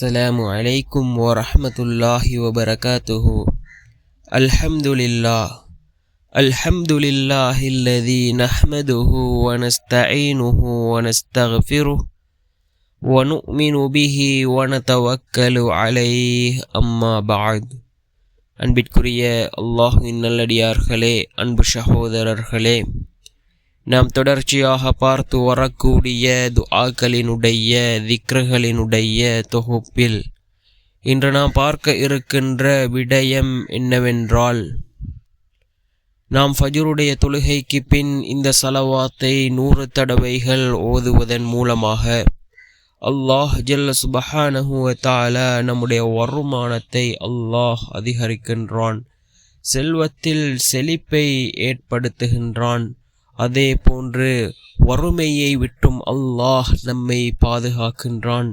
السلام عليكم ورحمة الله وبركاته. الحمد لله. الحمد لله الذي نحمده ونستعينه ونستغفره ونؤمن به ونتوكل عليه. أما بعد. أن أنبتكرية الله إن الذي أرخلي أن بشهود أرخلي நாம் தொடர்ச்சியாக பார்த்து வரக்கூடிய துஆக்களினுடைய திக்ரகளினுடைய தொகுப்பில் இன்று நாம் பார்க்க இருக்கின்ற விடயம் என்னவென்றால் நாம் ஃபஜருடைய தொழுகைக்கு பின் இந்த சலவாத்தை நூறு தடவைகள் ஓதுவதன் மூலமாக அல்லாஹ் ஜல்ல சுபஹானஹுவ நம்முடைய வருமானத்தை அல்லாஹ் அதிகரிக்கின்றான் செல்வத்தில் செழிப்பை ஏற்படுத்துகின்றான். அதே போன்று வறுமையை விட்டும் அல்லாஹ் நம்மை பாதுகாக்கின்றான்.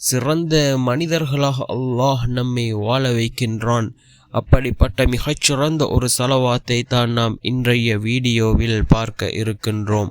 சிறந்த மனிதர்களாக அல்லாஹ் நம்மை வாழ வைக்கின்றான். அப்படிப்பட்ட மிகச்சிறந்த ஒரு செலவாத்தை தான் நாம் இன்றைய வீடியோவில் பார்க்க இருக்கின்றோம்.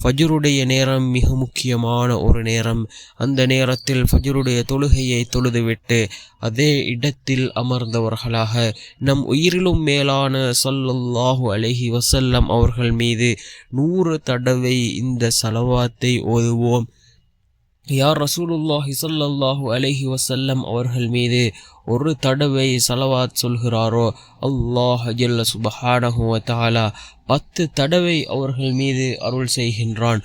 ஃபஜருடைய நேரம் மிக முக்கியமான ஒரு நேரம். அந்த நேரத்தில் ஃபஜருடைய தொழுகையை தொழுதுவிட்டு அதே இடத்தில் அமர்ந்தவர்களாக நம் உயிரிலும் மேலான சொல்லல்லாஹு அலஹி வசல்லம் அவர்கள் மீது நூறு தடவை இந்த செலவாத்தை ஓதுவோம். யார் ரசூலுல்லாஹி சொல்லல்லாஹு அலஹி வசல்லம் அவர்கள் மீது ஒரு தடவை சலவாத் சொல்கிறாரோ? அல்லாஹ் ஜல்ல சுபஹானஹுவ தாலா பத்து தடவை அவர்கள் மீது அருள் செய்கின்றான்.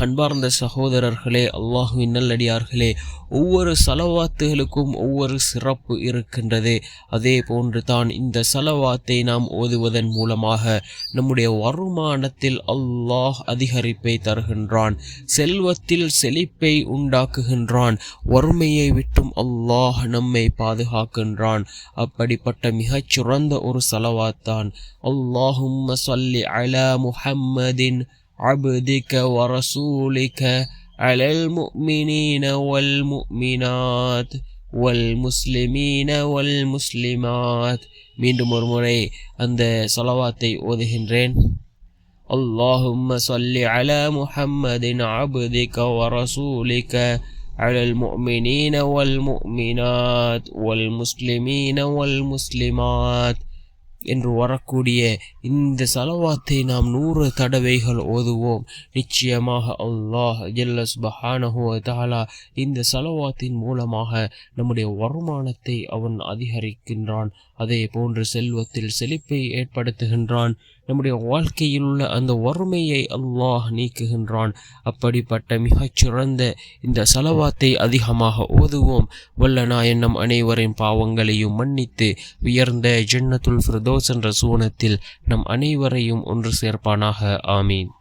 அன்பார்ந்த சகோதரர்களே அல்லாஹுவின் நல்லடியார்களே ஒவ்வொரு சலவாத்துகளுக்கும் ஒவ்வொரு சிறப்பு இருக்கின்றது. அதே போன்று தான் இந்த சலவாத்தை நாம் ஓதுவதன் மூலமாக நம்முடைய வருமானத்தில் அல்லாஹ் அதிகரிப்பை தருகின்றான். செல்வத்தில் செழிப்பை உண்டாக்குகின்றான். வறுமையை விட்டும் அல்லாஹ் நம்மை பாதுகாக்கின்றான் அப்படிப்பட்ட மிகச்சிறந்த ஒரு சலவாத்தான் அல்லாஹும் சொல்லி على محمد عبدك ورسولك على المؤمنين والمؤمنات والمسلمين والمسلمات மீண்டும் ஒரு முறை அந்த சலவாத்தை ஓதுகின்றேன் اللهم صل على محمد عبدك ورسولك على المؤمنين والمؤمنات والمسلمين والمسلمات என்று வரக்கூடிய இந்த சலவாத்தை நாம் நூறு தடவைகள் ஓதுவோம் நிச்சயமாக அல்லாஹ் ஜல்லஸ் பஹானஹோ தாலா இந்த சலவாத்தின் மூலமாக நம்முடைய வருமானத்தை அவன் அதிகரிக்கின்றான் அதே போன்று செல்வத்தில் செழிப்பை ஏற்படுத்துகின்றான் நம்முடைய வாழ்க்கையில் உள்ள அந்த வறுமையை அல்லாஹ் நீக்குகின்றான். அப்படிப்பட்ட மிகச்சிறந்த இந்த செலவாத்தை அதிகமாக ஓதுவோம். வல்ல நாயன்னம் அனைவரின் பாவங்களையும் மன்னித்து உயர்ந்த ஜன்னத்துல் ஃபிரதோஸ் என்ற சூனத்தில் நம் அனைவரையும் ஒன்று சேர்ப்பானாக. ஆமீன்.